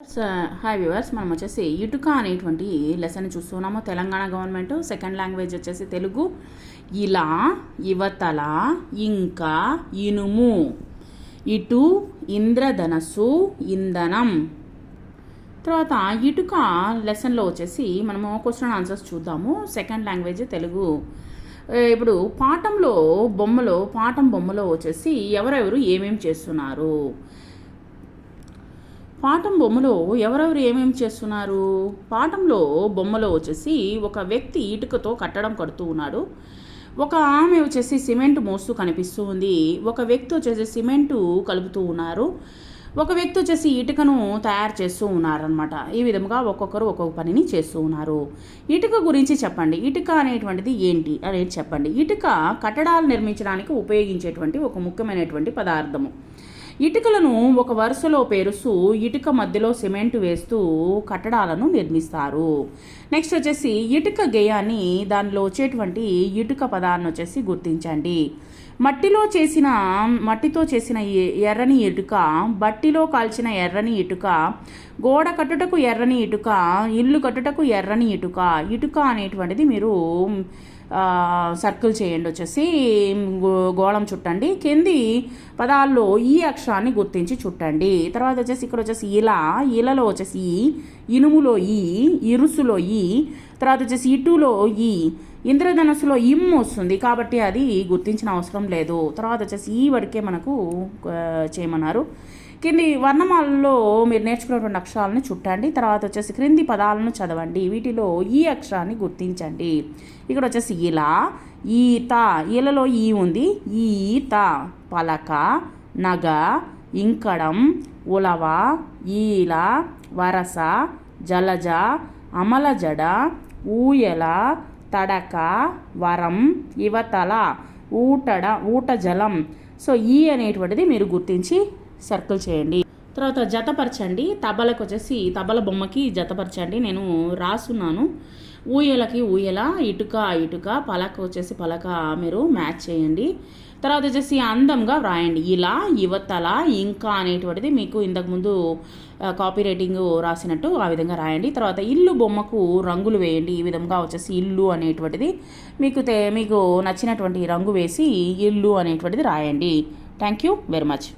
Hi viewers uh, మనం వచ్చేసి ఇటుక అనేటువంటి లెసన్ చూస్తున్నాము. తెలంగాణ గవర్నమెంట్ సెకండ్ లాంగ్వేజ్ వచ్చేసి తెలుగు. ఇలా యువతల ఇంకా ఇనుము. ఇటు ఇంద్రధనస్సు ఇంధనం. తర్వాత ఇటుక లెసన్లో వచ్చేసి మనము క్వశ్చన్ ఆన్సర్స్ చూద్దాము. Second language Telugu. ఇప్పుడు పాఠంలో బొమ్మలో పాఠం బొమ్మలో వచ్చేసి ఎవరెవరు ఏమేమి చేస్తున్నారు? పాఠం బొమ్మలో ఎవరెవరు ఏమేమి చేస్తున్నారు? పాఠంలో బొమ్మలో వచ్చేసి ఒక వ్యక్తి ఇటుకతో కట్టడం కడుతూ ఉన్నాడు. ఒక ఆమె వచ్చేసి సిమెంట్ మోస్తూ కనిపిస్తూ ఉంది. ఒక వ్యక్తి వచ్చేసి సిమెంటు కలుపుతూ ఉన్నారు. ఒక వ్యక్తి వచ్చేసి ఇటుకను తయారు చేస్తూ ఉన్నారనమాట ఈ విధంగా ఒక్కొక్కరు ఒక్కొక్క పనిని చేస్తూ ఉన్నారు. ఇటుక గురించి చెప్పండి. ఇటుక అనేటువంటిది ఏంటి అనేది చెప్పండి. ఇటుక కట్టడాలు నిర్మించడానికి ఉపయోగించేటువంటి ఒక ముఖ్యమైనటువంటి పదార్థము. ఇటుకలను ఒక వరుసలో పేరుస్తూ ఇటుక మధ్యలో సిమెంట్ వేస్తూ కట్టడాలను నిర్మిస్తారు. నెక్స్ట్ వచ్చేసి ఇటుక గేయాన్ని దానిలో వచ్చేటువంటి ఇటుక పదాన్ని వచ్చేసి గుర్తించండి. మట్టిలో చేసిన మట్టితో చేసిన ఎర్రని ఇటుక బట్టిలో కాల్చిన ఎర్రని ఇటుక గోడ కట్టుటకు ఎర్రని ఇటుక ఇల్లు కట్టుటకు ఎర్రని ఇటుక ఇటుక అనేటువంటిది మీరు సర్కిల్ చేయండి వచ్చేసి గో- గోళం చుట్టండి. కింది పదాల్లో ఈ అక్షరాన్ని గుర్తించి చుట్టండి. తర్వాత వచ్చేసి ఇక్కడ వచ్చేసి ఇలా ఇలలో వచ్చేసి ఈ, ఇనుములో ఈ ఇరుసులో ఈ తర్వాత వచ్చేసి ఇటులో ఈ ఇంద్రధనస్సులో ఇమ్ వస్తుంది కాబట్టి అది గుర్తించిన అవసరం లేదు. తర్వాత వచ్చేసి ఈ వరకే మనకు చేయమన్నారు. కింది వర్ణమాలలో మీరు నేర్చుకున్నటువంటి అక్షరాలను చుట్టండి. తర్వాత వచ్చేసి క్రింది పదాలను చదవండి. వీటిలో ఈ అక్షరాన్ని గుర్తించండి. ఇక్కడ వచ్చేసి ఇలా ఈత ఈలలో ఈ ఉంది. ఈత పలక నగ ఇంకడం ఉలవ ఈల వరస జలజ అమలజడ ఊయల తడక వరం యువతల ఊటడ ఊట జలం సో ఈ అనేటువంటిది మీరు గుర్తించి సర్కిల్ చేయండి. తర్వాత జతపరచండి. తబలకు వచ్చేసి తబల బొమ్మకి జతపరచండి. నేను రాసున్నాను. ఊయలకి ఊయల ఇటుక ఇటుక పలక వచ్చేసి పలక మీరు మ్యాచ్ చేయండి. తర్వాత వచ్చేసి అందంగా వ్రాయండి. ఇలా యువతల ఇంకా అనేటువంటిది మీకు ఇంతకుముందు కాపీ రైటింగ్ రాసినట్టు ఆ విధంగా రాయండి. తర్వాత ఇల్లు బొమ్మకు రంగులు వేయండి. ఈ విధంగా వచ్చేసి ఇల్లు అనేటువంటిది మీకు తే మీకు నచ్చినటువంటి రంగు వేసి ఇల్లు అనేటువంటిది రాయండి. Thank you very much.